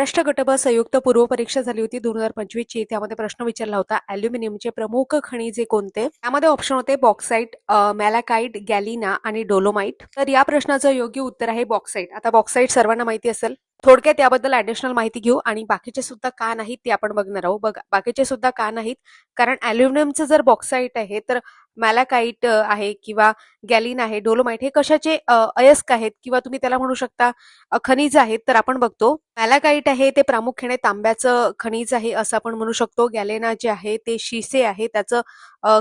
महाराष्ट्र गटब संयुक्त पूर्व परीक्षा झाली होती दोन हजार पंचवीसची त्यामध्ये प्रश्न विचारला होता अल्युमिनियमचे प्रमुख खनिजे कोणते? त्यामध्ये ऑप्शन होते बॉक्साईट मॅलाकाईट गॅलिना आणि डोलोमाइट तर या प्रश्नाचं योग्य उत्तर आहे बॉक्साईट आता बॉक्साईट सर्वांना माहिती असेल. थोडक्यात त्याबद्दल ऍडिशनल माहिती घेऊ आणि बाकीचे सुद्धा का नाहीत ते आपण बघणार आहोत. बघा बाकीचे सुद्धा का नाहीत? कारण अल्युमिनियमचं जर बॉक्साईट आहे तर मॅलाकाईट आहे किंवा गॅलिन आहे डोलोमाइट हे कशाचे अयस्क आहेत किंवा तुम्ही त्याला म्हणू शकता खनिज आहेत तर आपण बघतो. मॅलाकाईट आहे ते प्रामुख्याने तांब्याचं खनिज आहे असं आपण म्हणू शकतो. गॅलेना जे आहे ते शिसे आहे त्याचं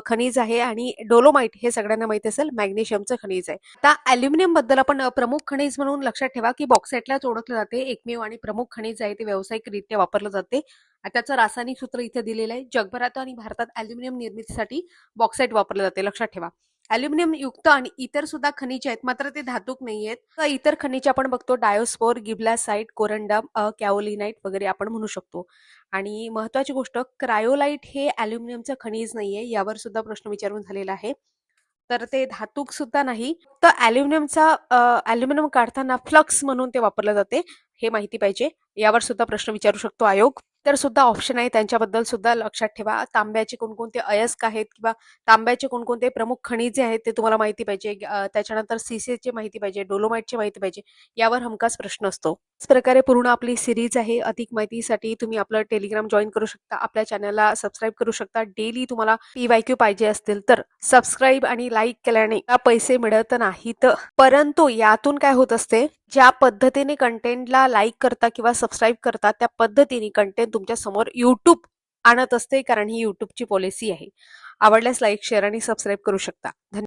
खनिज आहे आणि डोलोमाइट हे सगळ्यांना माहिती असेल मॅग्नेशियमचं खनिज आहे. आता अॅल्युमिनियमबद्दल आपण प्रमुख खनिज म्हणून लक्षात ठेवा की बॉक्साईटलाच ओळखलं जाते एकमेव आणि प्रमुख खनिज आहे ते व्यावसायिकरित्या वापरलं जाते. त्याचं रासायनिक सूत्र इथे दिलेलं आहे. जगभरात आणि भारतात अल्युमिनियम निर्मितीसाठी बॉक्साईट वापरलं जाते. लक्षात ठेवा. अल्युमिनियम युक्त आणि इतर सुद्धा खनिज आहेत. मात्र ते धातूक नाही आहेत. तर इतर खनिज आपण बघतो. डायोस्पोर गिब्लासाइट कोरंडम अ, कॅओलिनाइट वगैरे आपण म्हणू शकतो. आणि महत्वाची गोष्ट क्रायोलाइट हे अल्युमिनियमचं खनिज नाहीये यावर सुद्धा प्रश्न विचारून झालेला आहे. तर ते धातूक सुद्धा नाही. तर अल्युमिनियमचा अल्युमिनियम काढताना फ्लक्स म्हणून ते वापरलं जाते. हे माहिती पाहिजे. यावर सुद्धा प्रश्न विचारू शकतो आयोग. तर सुद्धा ऑप्शन आहे. त्यांच्याबद्दल सुद्धा लक्षात ठेवा. तांब्याचे कोणकोणते अयस्क आहेत किंवा तांब्याचे कोणकोणते प्रमुख खनिजे आहेत ते तुम्हाला माहिती पाहिजे. त्याच्यानंतर सीसीची माहिती पाहिजे डोलोमाइटची माहिती पाहिजे. यावर हमखास प्रश्न असतो. त्याच प्रकारे पूर्ण आपली सिरीज आहे. अधिक माहितीसाठी तुम्ही आपलं टेलिग्राम जॉईन करू शकता. आपल्या चॅनलला सबस्क्राईब करू शकता. डेली तुम्हाला पीवायक्यू पाहिजे असतील तर सबस्क्राईब आणि लाईक केल्याने पैसे मिळत नाहीत. परंतु यातून काय होत असते? ज्या पद्धतीने कंटेंटला लाईक करता किंवा सबस्क्राईब करता त्या पद्धतीने कंटेंट कंटेंट तुमच्यासमोर युट्यूब आणत असते कारण ही युट्यूबची पॉलिसी आहे. आवडल्यास लाईक शेअर आणि सबस्क्राईब करू शकता. धन्यवाद